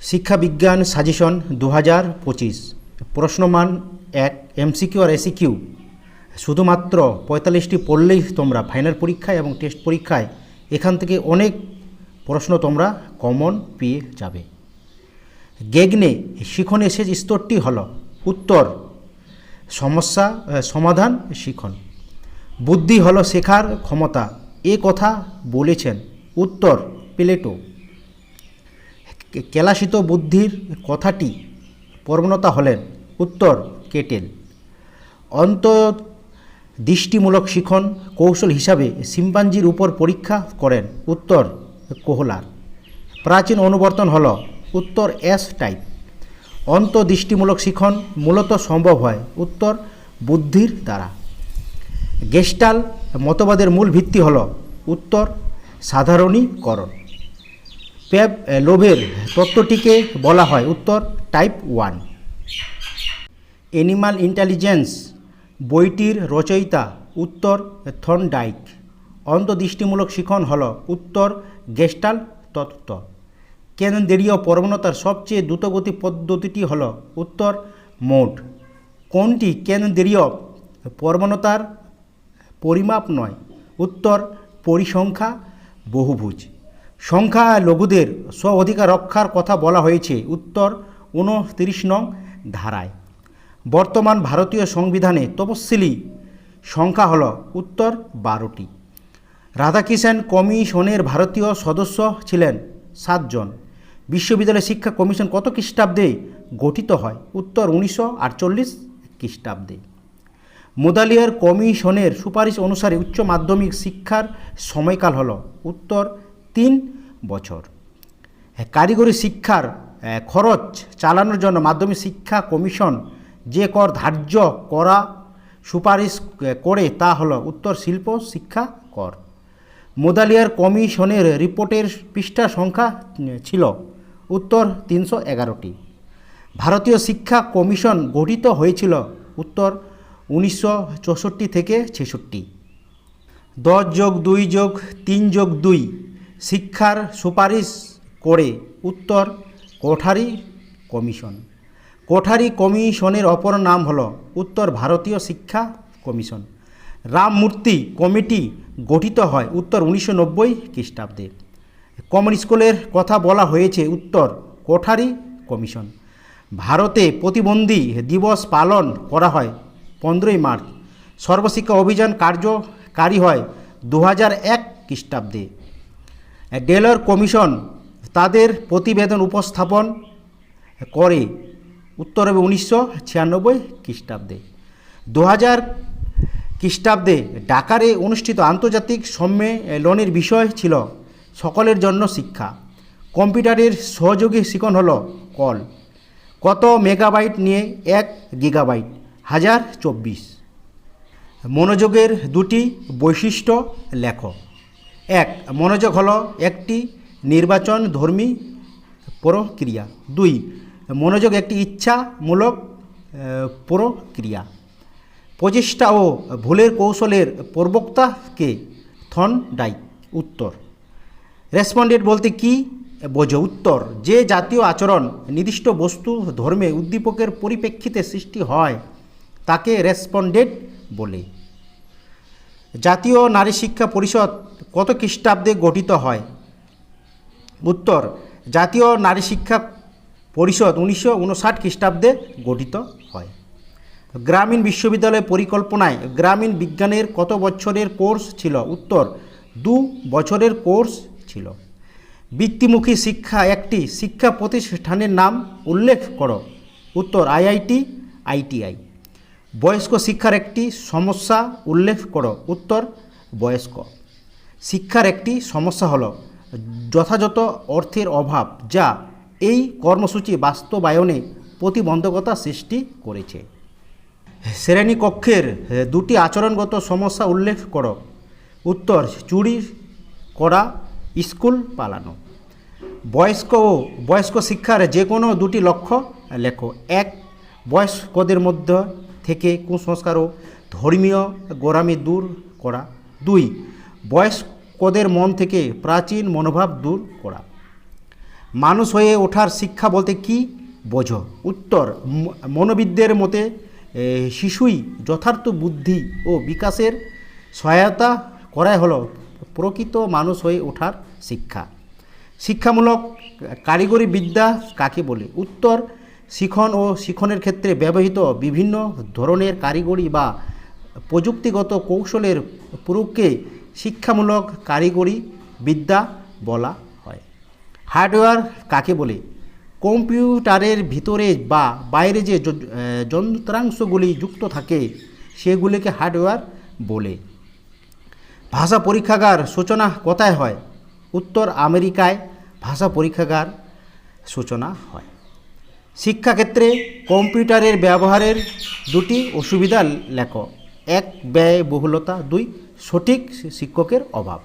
শিক্ষা বিজ্ঞান সাজেশন দু হাজার পঁচিশ। প্রশ্নমান এক, এমসিকিউ আর এসিকিউ। শুধুমাত্র পঁয়তাল্লিশটি পড়লেই তোমরা ফাইনাল পরীক্ষায় এবং টেস্ট পরীক্ষায় এখান থেকে অনেক প্রশ্ন তোমরা কমন পেয়ে যাবে। গেগনে শিখনের শেষ স্তরটি হল উত্তর, সমস্যা সমাধান, শিখন। বুদ্ধি হল শেখার ক্ষমতা। এ কথা বলেছেন উত্তর প্লেটো। কেলাসিত বুদ্ধির কথাটি প্রবণতা হলেন। উত্তর কেটেল অন্ত দৃষ্টিমূলক শিখন কৌশল হিসাবে সিম্পাঞ্জির উপর পরীক্ষা করেন। উত্তর কোহলার। প্রাচীন অনুবর্তন হল উত্তর এস টাইপ। অন্তদৃষ্টিমূলক শিখন মূলত সম্ভব হয় উত্তর বুদ্ধির দ্বারা। গেস্টাল মতবাদের মূল ভিত্তি হল উত্তর সাধারণীকরণ। প্যাব লোভের তত্ত্বটিকে বলা হয়। উত্তর টাইপ ওয়ান অ্যানিমাল ইন্টেলিজেন্স বইটির রচয়িতা উত্তর থর্নডাইক অন্তদৃষ্টিমূলক শিখন হল উত্তর গেস্টাল তত্ত্ব। কেন্দ্রীয় প্রবণতার সবচেয়ে দ্রুতগতি পদ্ধতিটি হল উত্তর মোড। কোনটি কেন্দ্রীয় প্রবণতার পরিমাপ নয়? উত্তর পরিসংখ্যা, বহুভুজ। সংখ্যা লঘুদের স্ব অধিকার রক্ষার কথা বলা হয়েছে। উত্তর উনত্রিশ নং ধারায়। বর্তমান ভারতীয় সংবিধানে তপশিলি সংখ্যা হল উত্তর বারোটি। রাধাকিষাণ কমিশনের ভারতীয় সদস্য ছিলেন সাতজন। বিশ্ববিদ্যালয় শিক্ষা কমিশন কত খ্রিস্টাব্দে গঠিত হয়? উত্তর উনিশশো আটচল্লিশ খ্রিস্টাব্দে। মোদালিয়ার কমিশনের সুপারিশ অনুসারে উচ্চ মাধ্যমিক শিক্ষার সময়কাল হল উত্তর তিন বছর। হ্যাঁ, কারিগরি শিক্ষার খরচ চালানোর জন্য মাধ্যমিক শিক্ষা কমিশন যে কর ধার্য করা সুপারিশ করে তা হলো উত্তর শিল্প শিক্ষা কর। মোদালিয়ার কমিশনের রিপোর্টের পৃষ্ঠা সংখ্যা ছিল উত্তর তিনশো এগারোটি। ভারতীয় শিক্ষা কমিশন গঠিত হয়েছিল উত্তর উনিশশো চৌষট্টি থেকে ছেষট্টি। দশ যোগ দুই যোগ তিন যোগ দুই শিক্ষার সুপারিশ করে উত্তর কোঠারি কমিশন। কোঠারি কমিশনের অপর নাম হল উত্তর ভারতীয় শিক্ষা কমিশন। রামমূর্তি কমিটি গঠিত হয় উত্তর উনিশশো নব্বই খ্রিস্টাব্দে। কমন স্কুলের কথা বলা হয়েছে উত্তর কোঠারি কমিশন। ভারতে প্রতিবন্ধী দিবস পালন করা হয় পনেরোই মার্চ। সর্বশিক্ষা অভিযান কার্যকারী হয় দু হাজার এক খ্রিস্টাব্দে। ডেলর কমিশন তাদের প্রতিবেদন উপস্থাপন করে উত্তর হবে উনিশশো ছিয়ানব্বই খ্রিস্টাব্দে। দু হাজার খ্রিস্টাব্দে ডাকারে অনুষ্ঠিত আন্তর্জাতিক সম্মেলনের বিষয় ছিল সকলের জন্য শিক্ষা। কম্পিউটারের সহযোগী শিখন হলো কল। কত মেগাবাইট নিয়ে এক গিগাবাইট? হাজার চব্বিশ। মনোযোগের দুটি বৈশিষ্ট্য লেখ। এক, মনোযোগ হলো একটি নির্বাচন ধর্মী প্রক্রিয়া। দুই, মনোযোগ একটি ইচ্ছামূলক প্রক্রিয়া। প্রচেষ্টা ও ভুলের কৌশলের প্রবক্তাকে থন ডাই, উত্তর। রেসপন্ডেন্ট বলতে কি বোঝো? উত্তর, যে জাতীয় আচরণ নির্দিষ্ট বস্তু ধর্মে উদ্দীপকের পরিপ্রেক্ষিতে সৃষ্টি হয়, তাকে রেসপন্ডেন্ট বলে। জাতীয় নারী শিক্ষা পরিষদ কত খ্রিস্টাব্দে গঠিত হয়? উত্তর, জাতীয় নারী শিক্ষা পরিষদ উনিশশো উনষাট খ্রিস্টাব্দে গঠিত হয়। গ্রামীণ বিশ্ববিদ্যালয় পরিকল্পনায় গ্রামীণ বিজ্ঞানের কত বছরের কোর্স ছিল? উত্তর, দু বছরের কোর্স ছিল। বৃত্তিমুখী শিক্ষা একটি শিক্ষা প্রতিষ্ঠানের নাম উল্লেখ করো। উত্তর, আইআইটি, আইটিআই। বয়স্ক শিক্ষার একটি সমস্যা উল্লেখ করো। উত্তর, বয়স্ক। শিক্ষার একটি সমস্যা হলো যথাযথ অর্থের অভাব যা এই কর্মসূচি বাস্তবায়নে প্রতিবন্ধকতা সৃষ্টি করেছে। শ্রেণীকক্ষের দুটি আচরণগত সমস্যা উল্লেখ করো। উত্তর, চুরি করা, স্কুল পালানো। বয়স্ক ও বয়স্ক শিক্ষার যে কোনো দুটি লক্ষ্য লেখো। এক, বয়স্কদের মধ্যে থেকে কুসংস্কার ও ধর্মীয় গোড়ামি দূর করা। দুই বয়স্কদের মন থেকে প্রাচীন মনোভাব দূর করা। মানুষ হয়ে ওঠার শিক্ষা বলতে কি বোঝো? উত্তর মনোবিদদের মতে শিশুই যথার্থ বুদ্ধি ও বিকাশের সহায়তা করাই হলো প্রকৃত মানুষ হয়ে ওঠার শিক্ষা। শিক্ষামূলক কারিগরি বিদ্যা কাকে বলে? উত্তর, শিখন ও শিখনের ক্ষেত্রে ব্যবহৃত বিভিন্ন ধরনের কারিগরি বা প্রযুক্তিগত কৌশলের প্রয়োগকে শিক্ষামূলক কারিগরি বিদ্যা বলা হয়। হার্ডওয়্যার কাকে বলে? কম্পিউটারের ভিতরে বা বাইরে যে যন্ত্রাংশগুলি যুক্ত থাকে, সেগুলিকে হার্ডওয়্যার বলে। ভাষা পরীক্ষাগার সূচনা কোথায় হয়? উত্তর আমেরিকায় ভাষা পরীক্ষাগার সূচনা হয়। শিক্ষাক্ষেত্রে কম্পিউটারের ব্যবহারের দুটি অসুবিধা লেখ। এক, ব্যয়বহুলতা। দুই সঠিক শিক্ষকের অভাব।